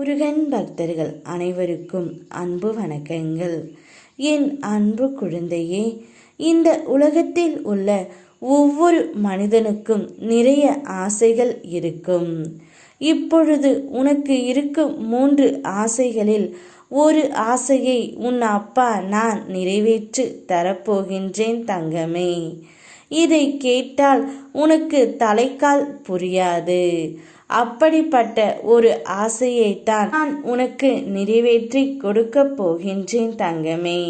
முருகன் பக்தர்கள் அனைவருக்கும் அன்பு வணக்கங்கள். என் அன்பு குழந்தையே இந்த உலகத்தில் உள்ள ஒவ்வொரு மனிதனுக்கும் நிறைய ஆசைகள் இருக்கும். இப்பொழுது உனக்கு இருக்கும் மூன்று ஆசைகளில் ஒரு ஆசையை உன் அப்பா நான் நிறைவேற்று தரப்போகின்றேன் தங்கமே. இதை கேட்டால் உனக்கு தலைக்கால் புரியாது. அப்படிப்பட்ட ஒரு ஆசையைத்தான் நான் உனக்கு நிறைவேற்றி கொடுக்கப் போகின்றேன் தங்கமே.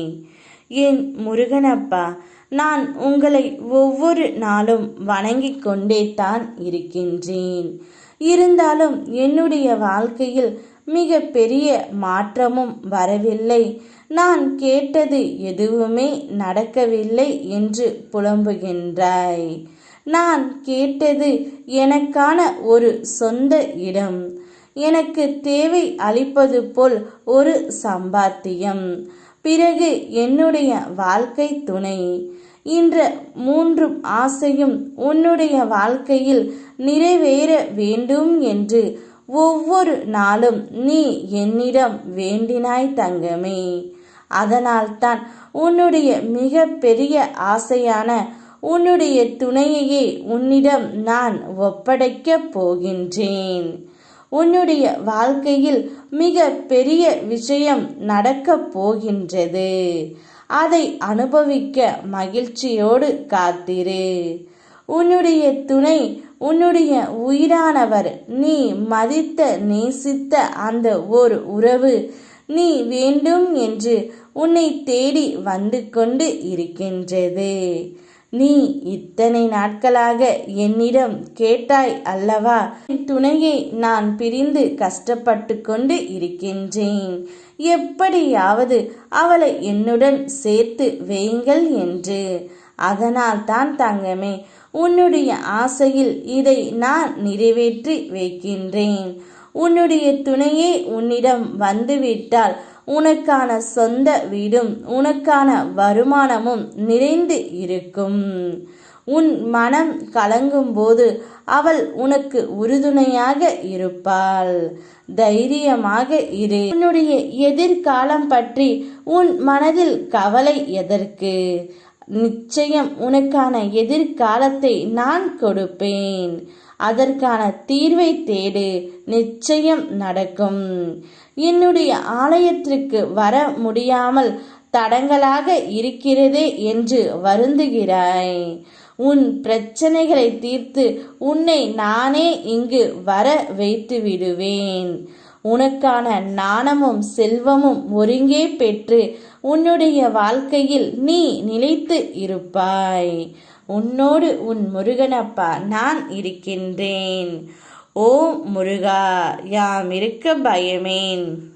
என் முருகனப்பா நான் உங்களை ஒவ்வொரு நாளும் வணங்கிக் கொண்டே தான் இருக்கின்றேன். இருந்தாலும் என்னுடைய வாழ்க்கையில் மிக பெரிய மாற்றமும் வரவில்லை. நான் கேட்டது எதுவுமே நடக்கவில்லை என்று புலம்புகின்றாய். நான் கேட்டது எனக்கான ஒரு சொந்த இடம். எனக்கு தேவை அளிப்பது போல் ஒரு சம்பாத்தியம். பிறகு என்னுடைய வாழ்க்கை துணை. இன்ற மூன்று ஆசையும் உன்னுடைய வாழ்க்கையில் நிறைவேற வேண்டும் என்று ஒவ்வொரு நாளும் நீ என்னிடம் வேண்டினாய் தங்கமே. அதனால்தான் உன்னுடைய மிக பெரிய ஆசையான உன்னுடைய துணையையே உன்னிடம் நான் ஒப்படைக்கப் போகின்றேன். உன்னுடைய வாழ்க்கையில் மிக பெரிய விஷயம் நடக்கப் போகின்றது. அதை அனுபவிக்க மகிழ்ச்சியோடு காத்திரு. உன்னுடைய துணை உன்னுடைய உயிரானவர். நீ மதித்த நேசித்த அந்த ஒரு உறவு நீ வேண்டும் என்று உன்னை தேடி வந்து கொண்டு இருக்கின்றது. நீ இத்தனை நாட்களாக என்னிடம் கேட்டாய் அல்லவா? துணையை நான் பிரிந்து கஷ்டப்பட்டு கொண்டு இருக்கின்றேன். எப்படியாவது அவளை என்னுடன் சேர்த்து வையுங்கள் என்று. அதனால் தான் தங்கமே உன்னுடைய ஆசையில் இதை நான் நிறைவேற்றி வைக்கின்றேன். உன்னுடைய துணையே உன்னிடம் வந்துவிட்டால் உனக்கான சொந்த வீடும் உனக்கான வருமானமும் நிறைந்து இருக்கும். உன் மனம் கலங்கும் போது அவள் உனக்கு உறுதுணையாக இருப்பாள். தைரியமாக இரு. உன்னுடைய எதிர்காலம் பற்றி உன் மனதில் கவலை எதற்கு? நிச்சயம் உனக்கான எதிர்காலத்தை நான் கொடுப்பேன். அதற்கான தீர்வை தேடு. நிச்சயம் நடக்கும். என்னுடைய ஆலயத்திற்கு வர முடியாமல் தடங்களாக இருக்கிறதே என்று வருந்துகிறாய். உன் பிரச்சனைகளை தீர்த்து உன்னை நானே இங்கு வர வைத்து விடுவேன் உனக்கான நாணமும் செல்வமும் ஒருங்கே பெற்று உன்னுடைய வாழ்க்கையில் நீ நிலைத்து இருப்பாய். உன்னோடு உன் முருகனப்பா நான் இருக்கின்றேன். ஓ முருகா யாம் இருக்க பயமேன்.